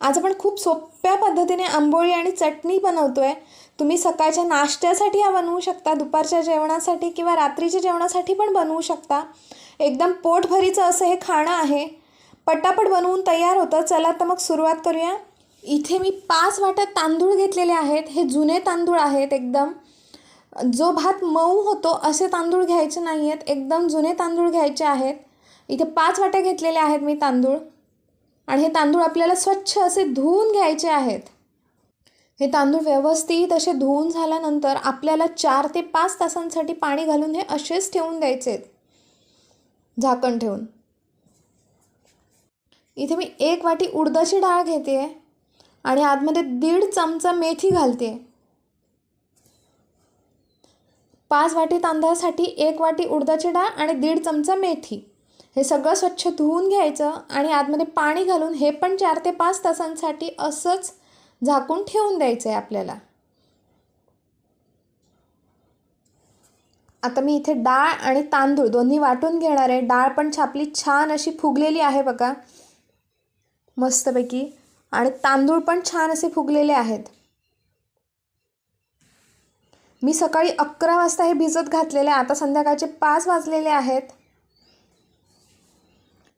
आज आपण खूप सोप्या पद्धतीने आंबोळी आणि चटणी बनवतो आहे तुम्ही सकाळच्या नाश्त्यासाठी हा बनवू शकता दुपारच्या जेवणासाठी किंवा रात्रीच्या जेवणासाठी पण बनवू शकता. एकदम पोटभरीचं असं हे खाणं आहे. पटापट बनवून तयार होतं. चला तर मग सुरुवात करूया. इथे मी पाच वाट्या तांदूळ घेतलेले आहेत. हे जुने तांदूळ आहेत एकदम. जो भात मऊ होतो असे तांदूळ घ्यायचे नाही आहेत एकदम जुने तांदूळ घ्यायचे आहेत. इथे पाच वाट्या घेतलेले आहेत मी तांदूळ. आणि हे तांदूळ आपल्याला स्वच्छ असे धुवून घ्यायचे आहेत. हे तांदूळ व्यवस्थित असे धुवून झाल्यानंतर आपल्याला चार ते पाच तासांसाठी पाणी घालून हे असेच ठेवून द्यायचे आहेत. झाकण ठेवून. इथे मी एक वाटी उडदाची डाळ घेते आणि आतमध्ये दीड चमचा मेथी घालते. पाच वाटी तांदळासाठी एक वाटी उडदाची डाळ आणि दीड चमचा मेथी. हे सगळं स्वच्छ धुवून घ्यायचं आणि आतमध्ये पाणी घालून हे पण चार ते पाच तासांसाठी असंच झाकून ठेवून द्यायचं आहे आपल्याला. आता मी इथे डाळ आणि तांदूळ दोन्ही वाटून घेणार आहे. डाळ पण छापली छान अशी फुगलेली आहे बघा. मस्तपैकी. आणि तांदूळ पण छान असे फुगलेले आहेत. मी सकाळी अकरा वाजता हे भिजत घातलेले आता संध्याकाळचे पाच वाजलेले आहेत.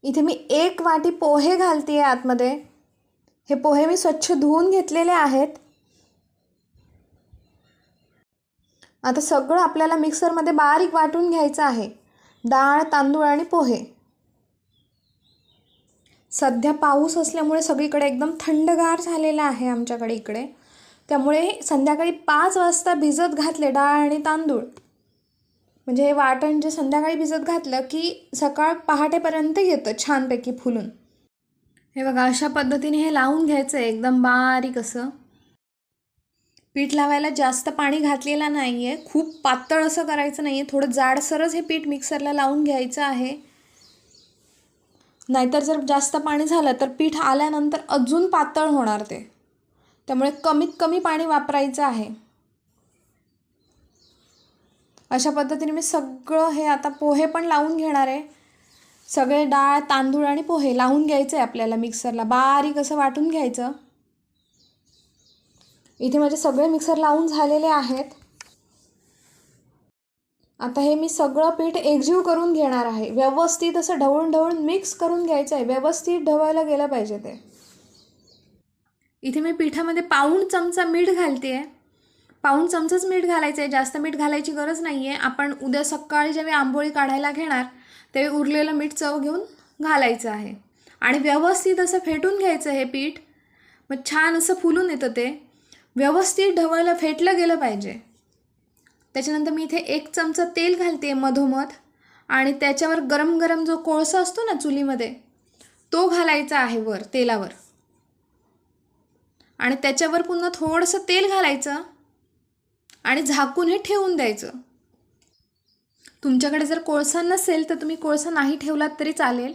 इथे मी एक वाटी पोहे घालते आहे आतमध्ये. हे पोहे मी स्वच्छ धुवून घेतलेले आहेत. आता सगळं आपल्याला मिक्सरमध्ये बारीक वाटून घ्यायचं आहे. डाळ तांदूळ आणि पोहे. सध्या पाऊस असल्यामुळे सगळीकडे एकदम थंडगार झालेला आहे आमच्याकडे इकडे. त्यामुळे संध्याकाळी पाच वाजता भिजत घातले डाळ आणि तांदूळ. म्हणजे हे वाटण जे संध्याकाळी भिजत घातलं की सकाळ पहाटेपर्यंत येतं छानपैकी फुलून. हे बघा अशा पद्धतीने हे लावून घ्यायचं आहे. एकदम बारीक असं. पीठ लावायला जास्त पाणी घातलेलं नाही आहे खूप पातळ असं करायचं नाही आहे थोडं जाडसरच हे पीठ मिक्सरला लावून घ्यायचं आहे. नाहीतर जर जास्त पाणी झालं तर पीठ आल्यानंतर अजून पातळ होणार ते. त्यामुळे कमीत कमी पाणी वापरायचं आहे. अशा पद्धतीने मी सगळं हे आता पोहे पण लावून घेणार आहे. सगळे डाळ तांदूळ आणि पोहे लावून घ्यायचं आहे आपल्याला मिक्सरला. बारीक असं वाटून घ्यायचं. इथे माझे सगळे मिक्सर लावून झालेले आहेत. आता हे मी सगळं पीठ एकजीव करून घेणार आहे. व्यवस्थित असं ढवळून ढवळून मिक्स करून घ्यायचं आहे. व्यवस्थित ढवायला गेलं पाहिजे ते. इथे मी पिठामध्ये पाऊण चमचा मीठ घालते आहे पाऊण चमचाच मीठ घालायचं आहे जास्त मीठ घालायची गरज नाही आहे आपण उद्या सकाळी जेव्हा आंबोळी काढायला घेणार तेव्हा उरलेलं मीठ चव घेऊन घालायचं आहे. आणि व्यवस्थित असं फेटून घ्यायचं हे पीठ. मग छान असं फुलून येतं ते. व्यवस्थित ढवळलं फेटलं गेलं पाहिजे. त्याच्यानंतर मी इथे एक चमचा तेल घालते मधोमध. आणि त्याच्यावर गरम गरम जो कोळसा असतो ना चुलीमध्ये तो घालायचा आहे वर तेलावर. आणि त्याच्यावर पुन्हा थोडंसं तेल घालायचं. आणि झाकून हे ठेवून द्यायचं. तुमच्याकडे जर कोळसा नसेल तर तुम्ही कोळसा नाही ठेवलात तरी चालेल.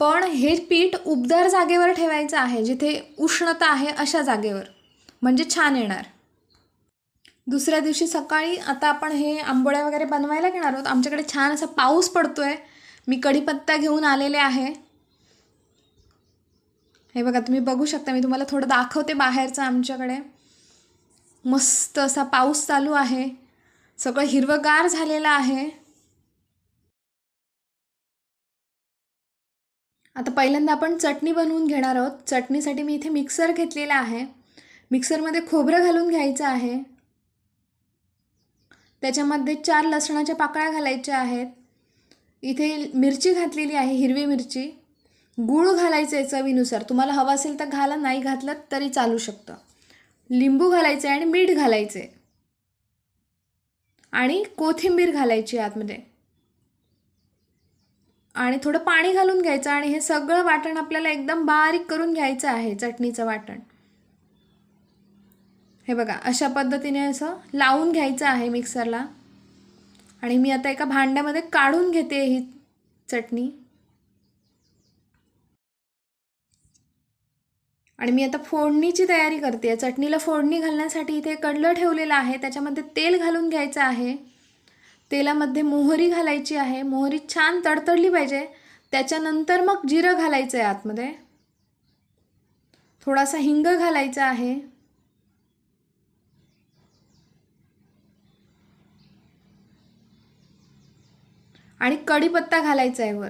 पण हे पीठ उबदार जागेवर ठेवायचं आहे जिथे उष्णता आहे अशा जागेवर. म्हणजे छान येणार. दुसऱ्या दिवशी सकाळी आता आपण हे आंबोळ्या वगैरे बनवायला घेणार आहोत. आमच्याकडे छान असा पाऊस पडतो आहे मी कढीपत्ता घेऊन आलेले आहे. हे बघा तुम्ही बघू शकता मी तुम्हाला थोडं दाखवते बाहेरचं आमच्याकडे. मस्त असा पाऊस चालू आहे. सगळं हिरवगार झालेलं आहे. आता पहिल्यांदा आपण चटणी बनवून घेणार आहोत. चटणीसाठी मी इथे मिक्सर घेतलेला आहे. मिक्सरमध्ये खोबरं घालून घ्यायचं आहे. त्याच्यामध्ये चार लसणाच्या पाकळ्या घालायच्या आहेत. इथे मिरची घातलेली आहे हिरवी मिरची. गूळ घालायचं आहे चवीनुसार. तुम्हाला हवं असेल तर घाला नाही घातलं तरी चालू शकतं. लिंबू घालायचे आणि मीठ घालायचे. आणि कोथिंबीर घालायची आतमध्ये. आणि थोडं पाणी घालून घ्यायचं आणि हे सगळं वाटण आपल्याला एकदम बारीक करून घ्यायचं आहे चटणीचं वाटण. हे बघा अशा पद्धतीने असं लावून घ्यायचं आहे मिक्सरला. आणि मी आता एका भांड्यामध्ये काढून घेते ही चटणी. आणि मी आता फोडणीची तयारी करते. आहे चटणीला फोडणी घालण्यासाठी इथे कडलं ठेवलेलं आहे. त्याच्यामध्ये तेल घालून घ्यायचं आहे. तेलामध्ये मोहरी घालायची आहे. मोहरी छान तडतडली पाहिजे. त्याच्यानंतर मग जिरं घालायचं आहे आतमध्ये. थोडासा हिंग घालायचा आहे. आणि कढीपत्ता घालायचा आहे वर.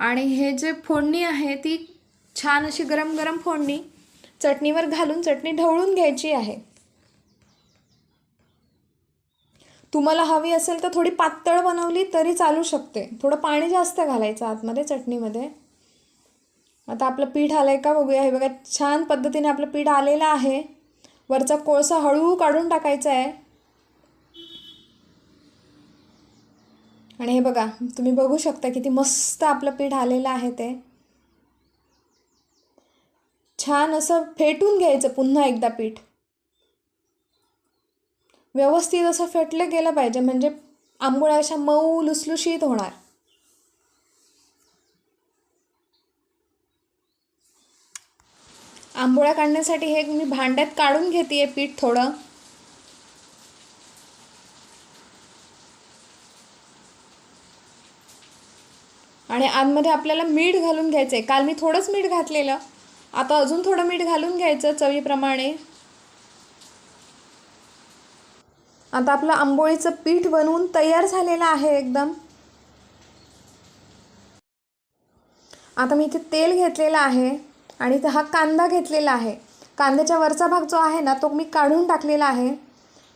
आणि हे जे फोडणी आहे ती छान अशी गरम गरम फोडणी चटणीवर घालून चटणी ढवळून घ्यायची आहे. तुम्हाला हवी असेल तर थोडी पातळ बनवली तरी चालू शकते. थोडं पाणी जास्त घालायचं आतमध्ये चटणीमध्ये. आता आपलं पीठ आलं आहे का बघूया. हे बघा छान पद्धतीने आपलं पीठ आलेलं आहे. वरचा कोळसा हळू काढून टाकायचा आहे. आणि हे बघा तुम्ही बघू शकता किती मस्त आपलं पीठ आलेलं आहे ते. छान असं फेटून घ्यायचं पुन्हा एकदा पीठ. व्यवस्थित असं फेटलं गेलं पाहिजे म्हणजे आंबोळ्या अशा मऊ लुसलुशीत होणार. आंबोळ्या काढण्यासाठी हे मी भांड्यात काढून घेते पीठ थोडं. आणि आतमध्ये आपल्याला मीठ घालून घ्यायचं आहे काल मी थोडंच मीठ घातलेलं. आता अजून थोडं मीठ घालून घ्यायचं चवीप्रमाणे. आता आपलं आंबोळीचं पीठ बनवून तयार झालेलं आहे एकदम. आता मी इथे तेल घेतलेलं आहे आणि इथे हा कांदा घेतलेला आहे. कांद्याच्या वरचा भाग जो आहे ना तो मी काढून टाकलेला आहे.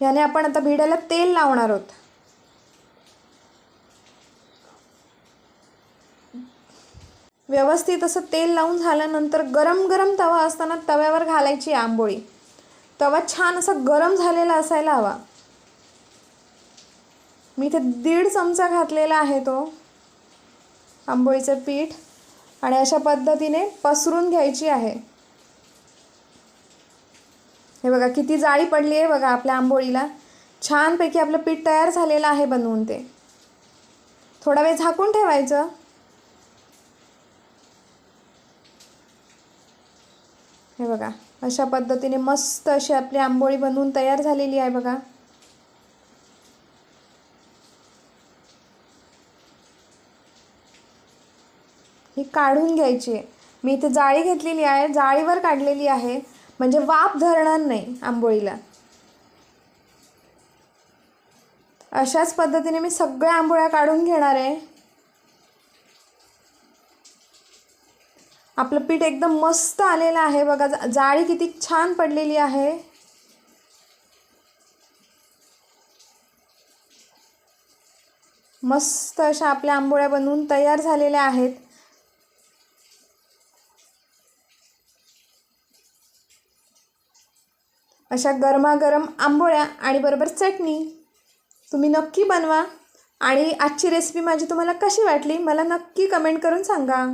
याने आपण आता भिड्याला तेल लावणार आहोत. व्यवस्थित असं तेल लावून झाल्यानंतर गरम गरम तवा असताना तव्यावर घालायची आंबोळी. तवा छान असा गरम झालेला असायला हवा. मी इथे दीड चमचा घातलेला आहे तो आंबोळीचं पीठ आणि अशा पद्धतीने पसरून घ्यायची आहे. हे बघा किती जाळी पडली आहे बघा आपल्या आंबोळीला. छानपैकी आपलं पीठ तयार झालेलं आहे बनवून ते. थोडा वेळ झाकून ठेवायचं. हे बघा अशा पद्धतीने मस्त अशी आपली आंबोळी बनवून तयार झालेली आहे बघा. ही काढून घ्यायची आहे. मी इथे जाळी घेतलेली आहे जाळीवर काढलेली आहे. म्हणजे वाफ धरणार नाही आंबोळीला. अशाच पद्धतीने मी सगळ्या आंबोळ्या काढून घेणार आहे. आपलं पीठ एकदम मस्त आलेलं आहे बघा. जा जाळी किती छान पडलेली आहे. मस्त अशा आपल्या आंबोळ्या बनवून तयार झालेल्या आहेत. अशा गरमागरम आंबोळ्या आणि बरोबर चटणी तुम्ही नक्की बनवा. आणि आजची रेसिपी माझी तुम्हाला कशी वाटली मला नक्की कमेंट करून सांगा.